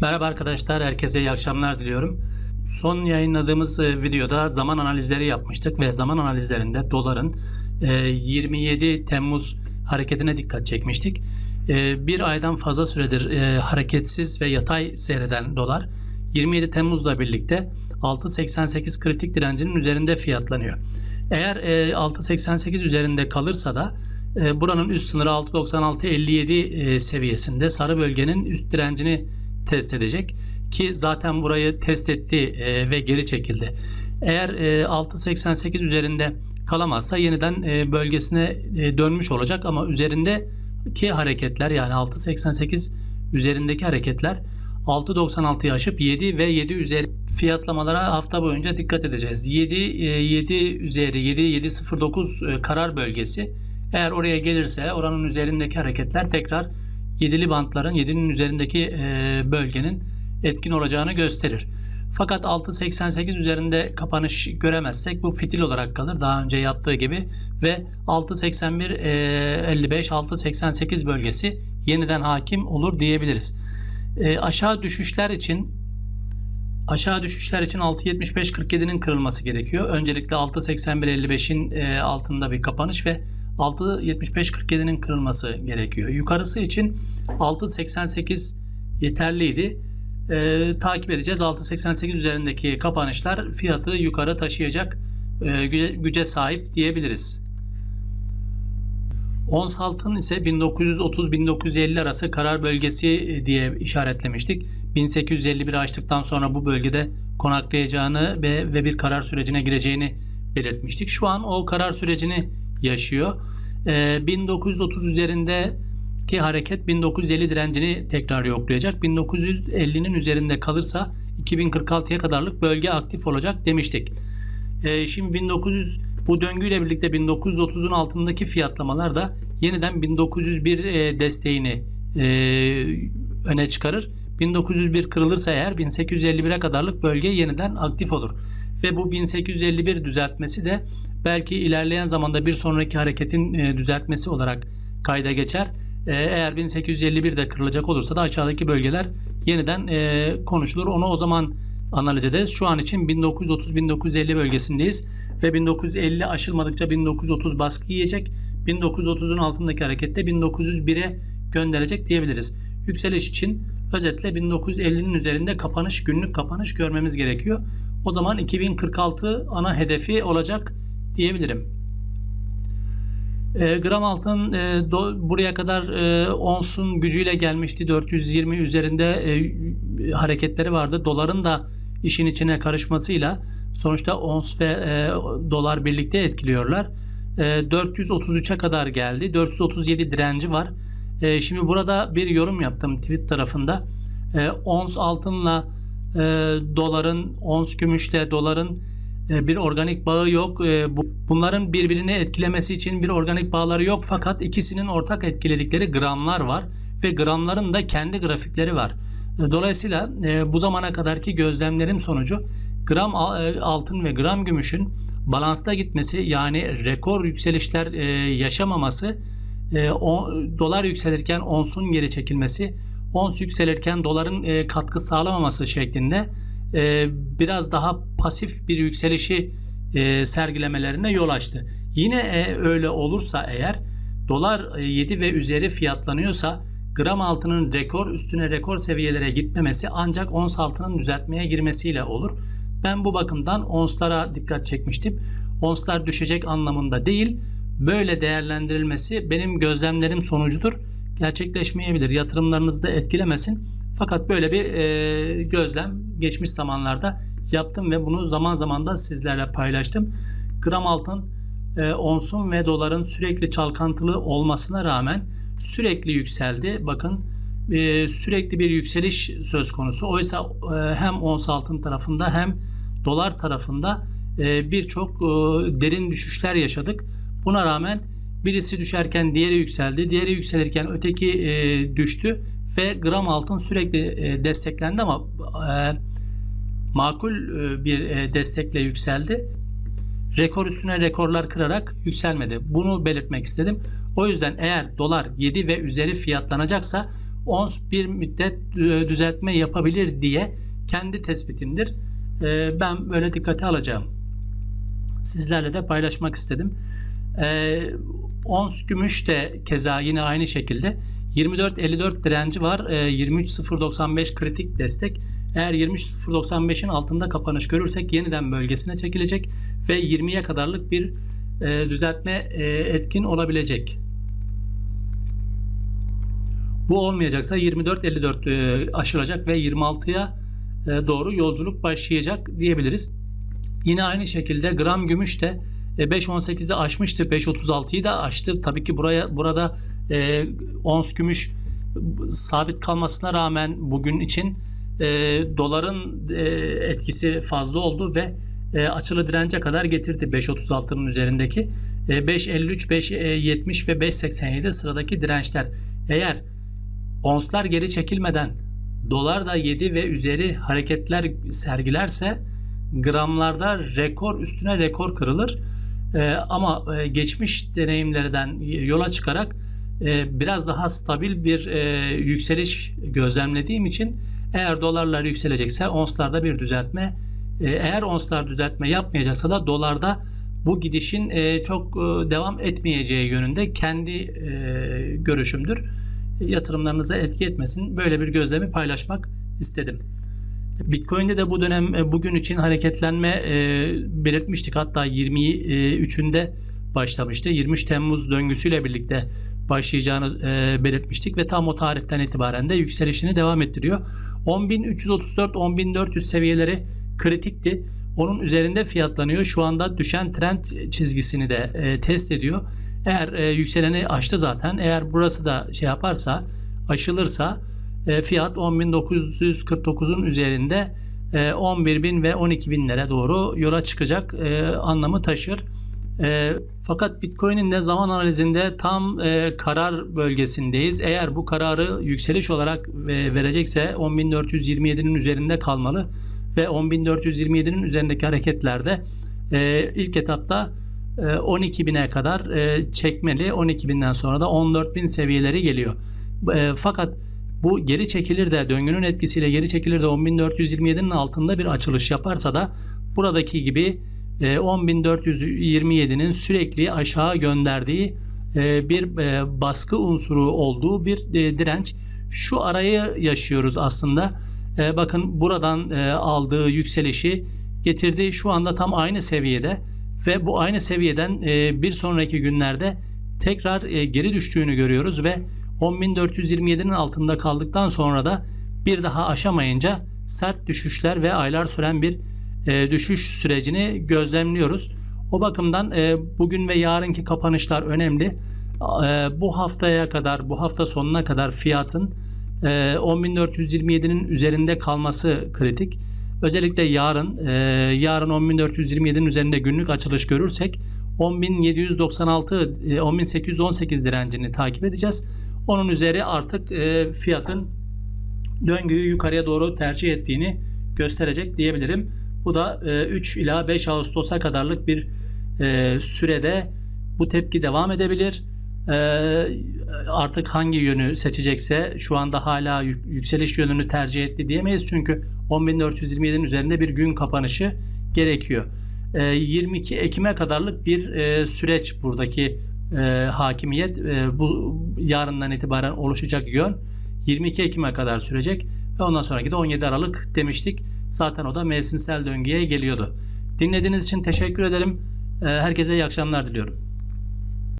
Merhaba arkadaşlar, herkese iyi akşamlar diliyorum. Son yayınladığımız e, videoda zaman analizleri yapmıştık ve zaman analizlerinde doların e, 27 Temmuz hareketine dikkat çekmiştik. E, Bir aydan fazla süredir e, hareketsiz ve yatay seyreden dolar 27 Temmuz'la birlikte 6.88 kritik direncinin üzerinde fiyatlanıyor. Eğer e, 6.88 üzerinde kalırsa da e, buranın üst sınırı 6.96.57 e, seviyesinde sarı bölgenin üst direncini test edecek ki zaten burayı test etti e, ve geri çekildi. Eğer e, 6.88 üzerinde kalamazsa yeniden e, bölgesine e, dönmüş olacak ama üzerindeki hareketler yani 6.88 üzerindeki hareketler 6.96'yı aşıp 7 ve 7 üzeri fiyatlamalara hafta boyunca dikkat edeceğiz. 7 7 üzeri 7 709 e, karar bölgesi eğer oraya gelirse oranın üzerindeki hareketler tekrar yedili bantların 7'nin üzerindeki e, bölgenin etkin olacağını gösterir. Fakat 6.88 üzerinde kapanış göremezsek bu fitil olarak kalır daha önce yaptığı gibi ve 6.81 e, 55 6.88 bölgesi yeniden hakim olur diyebiliriz. E, aşağı düşüşler için aşağı düşüşler için 6.75-47'nin kırılması gerekiyor. Öncelikle 6.81-55'in e, altında bir kapanış ve 6.75-47'nin kırılması gerekiyor. Yukarısı için 6.88 yeterliydi. E, takip edeceğiz. 6.88 üzerindeki kapanışlar fiyatı yukarı taşıyacak e, güce, güce sahip diyebiliriz. Ons altın ise 1930-1950 arası karar bölgesi e, diye işaretlemiştik. 1851 açtıktan sonra bu bölgede konaklayacağını ve, ve bir karar sürecine gireceğini belirtmiştik. Şu an o karar sürecini yaşıyor. Ee, 1930 üzerindeki hareket 1950 direncini tekrar yoklayacak. 1950'nin üzerinde kalırsa 2046'ya kadarlık bölge aktif olacak demiştik. Ee, şimdi 1900 bu döngüyle birlikte 1930'un altındaki fiyatlamalar da yeniden 1901 e, desteğini e, öne çıkarır. 1901 kırılırsa eğer 1851'e kadarlık bölge yeniden aktif olur. Ve bu 1851 düzeltmesi de belki ilerleyen zamanda bir sonraki hareketin e, düzeltmesi olarak kayda geçer. E, eğer 1851 de kırılacak olursa da aşağıdaki bölgeler yeniden e, konuşulur. Onu o zaman analiz ederiz. Şu an için 1930-1950 bölgesindeyiz ve 1950 aşılmadıkça 1930 baskı yiyecek. 1930'un altındaki harekette 1901'e gönderecek diyebiliriz. Yükseliş için özetle 1950'nin üzerinde kapanış günlük kapanış görmemiz gerekiyor. O zaman 2046 ana hedefi olacak diyebilirim. E, gram altın e, do, buraya kadar e, onsun gücüyle gelmişti. 420 üzerinde e, hareketleri vardı. Doların da işin içine karışmasıyla sonuçta ons ve e, dolar birlikte etkiliyorlar. E, 433'e kadar geldi. 437 direnci var. E, şimdi burada bir yorum yaptım tweet tarafında. E, ons altınla e, doların, ons gümüşle doların e, bir organik bağı yok. E, bu, bunların birbirini etkilemesi için bir organik bağları yok. Fakat ikisinin ortak etkiledikleri gramlar var ve gramların da kendi grafikleri var. E, dolayısıyla e, bu zamana kadarki gözlemlerim sonucu gram e, altın ve gram gümüşün balansta gitmesi yani rekor yükselişler e, yaşamaması e, o, dolar yükselirken onsun geri çekilmesi, ons yükselirken doların e, katkı sağlamaması şeklinde e, biraz daha pasif bir yükselişi e, sergilemelerine yol açtı. Yine e, öyle olursa eğer dolar e, 7 ve üzeri fiyatlanıyorsa gram altının rekor üstüne rekor seviyelere gitmemesi ancak ons altının düzeltmeye girmesiyle olur. Ben bu bakımdan onslara dikkat çekmiştim. Onslar düşecek anlamında değil, böyle değerlendirilmesi benim gözlemlerim sonucudur. Gerçekleşmeyebilir. Yatırımlarınızı da etkilemesin. Fakat böyle bir e, gözlem geçmiş zamanlarda yaptım ve bunu zaman zaman da sizlerle paylaştım. Gram altın, e, onsun ve doların sürekli çalkantılı olmasına rağmen sürekli yükseldi. Bakın e, sürekli bir yükseliş söz konusu. Oysa e, hem ons altın tarafında hem dolar tarafında e, birçok e, derin düşüşler yaşadık. Buna rağmen birisi düşerken diğeri yükseldi, diğeri yükselirken öteki e, düştü ve gram altın sürekli e, desteklendi ama e, makul e, bir e, destekle yükseldi. Rekor üstüne rekorlar kırarak yükselmedi. Bunu belirtmek istedim. O yüzden eğer dolar 7 ve üzeri fiyatlanacaksa ons bir müddet e, düzeltme yapabilir diye kendi tespitimdir. E, ben böyle dikkate alacağım. Sizlerle de paylaşmak istedim. E, ons gümüş de keza yine aynı şekilde 24.54 direnci var. E, 23.095 kritik destek. Eğer 23.095'in altında kapanış görürsek yeniden bölgesine çekilecek ve 20'ye kadarlık bir e, düzeltme e, etkin olabilecek. Bu olmayacaksa 24.54 e, aşılacak ve 26'ya e, doğru yolculuk başlayacak diyebiliriz. Yine aynı şekilde gram gümüş de 5.18'i aşmıştı. 5.36'yı da aştı. Tabii ki buraya burada e, ons gümüş sabit kalmasına rağmen bugün için e, doların e, etkisi fazla oldu ve e, açılı dirence kadar getirdi 5.36'nın üzerindeki. E, 5.53, 5.70 ve 5.87 sıradaki dirençler. Eğer onslar geri çekilmeden dolar da 7 ve üzeri hareketler sergilerse gramlarda rekor üstüne rekor kırılır. E, ama e, geçmiş deneyimlerden yola çıkarak e, biraz daha stabil bir e, yükseliş gözlemlediğim için eğer dolarlar yükselecekse onslarda bir düzeltme e, eğer onslar düzeltme yapmayacaksa da dolarda bu gidişin e, çok e, devam etmeyeceği yönünde kendi e, görüşümdür. Yatırımlarınıza etki etmesin. Böyle bir gözlemi paylaşmak istedim. Bitcoin'de de bu dönem e, bugün için hareketlenme e, belirtmiştik. Hatta 23'ünde başlamıştı. 23 Temmuz döngüsüyle birlikte başlayacağını e, belirtmiştik ve tam o tarihten itibaren de yükselişini devam ettiriyor. 10.334-10.400 seviyeleri kritikti. Onun üzerinde fiyatlanıyor. Şu anda düşen trend çizgisini de e, test ediyor. Eğer e, yükseleni aştı zaten. Eğer burası da şey yaparsa, aşılırsa e, fiyat 10.949'un üzerinde e, 11.000 ve 12.000'lere doğru yola çıkacak e, anlamı taşır. E, fakat Bitcoin'in de zaman analizinde tam e, karar bölgesindeyiz. Eğer bu kararı yükseliş olarak e, verecekse 10.427'nin üzerinde kalmalı ve 10.427'nin üzerindeki hareketlerde e, ilk etapta e, 12.000'e kadar e, çekmeli. 12.000'den sonra da 14.000 seviyeleri geliyor. E, fakat bu geri çekilir de döngünün etkisiyle geri çekilir de 10.427'nin altında bir açılış yaparsa da buradaki gibi e, 10.427'nin sürekli aşağı gönderdiği e, bir e, baskı unsuru olduğu bir e, direnç. Şu arayı yaşıyoruz aslında. E, bakın buradan e, aldığı yükselişi getirdi. Şu anda tam aynı seviyede ve bu aynı seviyeden e, bir sonraki günlerde tekrar e, geri düştüğünü görüyoruz ve 10.427'nin altında kaldıktan sonra da bir daha aşamayınca sert düşüşler ve aylar süren bir e, düşüş sürecini gözlemliyoruz. O bakımdan e, bugün ve yarınki kapanışlar önemli. E, bu haftaya kadar, bu hafta sonuna kadar fiyatın e, 10.427'nin üzerinde kalması kritik. Özellikle yarın, e, yarın 10.427'nin üzerinde günlük açılış görürsek 10.796, e, 10.818 direncini takip edeceğiz. Onun üzeri artık e, fiyatın döngüyü yukarıya doğru tercih ettiğini gösterecek diyebilirim. Bu da e, 3 ila 5 Ağustos'a kadarlık bir e, sürede bu tepki devam edebilir. E, artık hangi yönü seçecekse şu anda hala yük- yükseliş yönünü tercih etti diyemeyiz. Çünkü 10.427'nin üzerinde bir gün kapanışı gerekiyor. E, 22 Ekim'e kadarlık bir e, süreç buradaki e, hakimiyet e, bu yarından itibaren oluşacak yön 22 Ekim'e kadar sürecek ve ondan sonraki de 17 Aralık demiştik. Zaten o da mevsimsel döngüye geliyordu. Dinlediğiniz için teşekkür ederim. E, herkese iyi akşamlar diliyorum.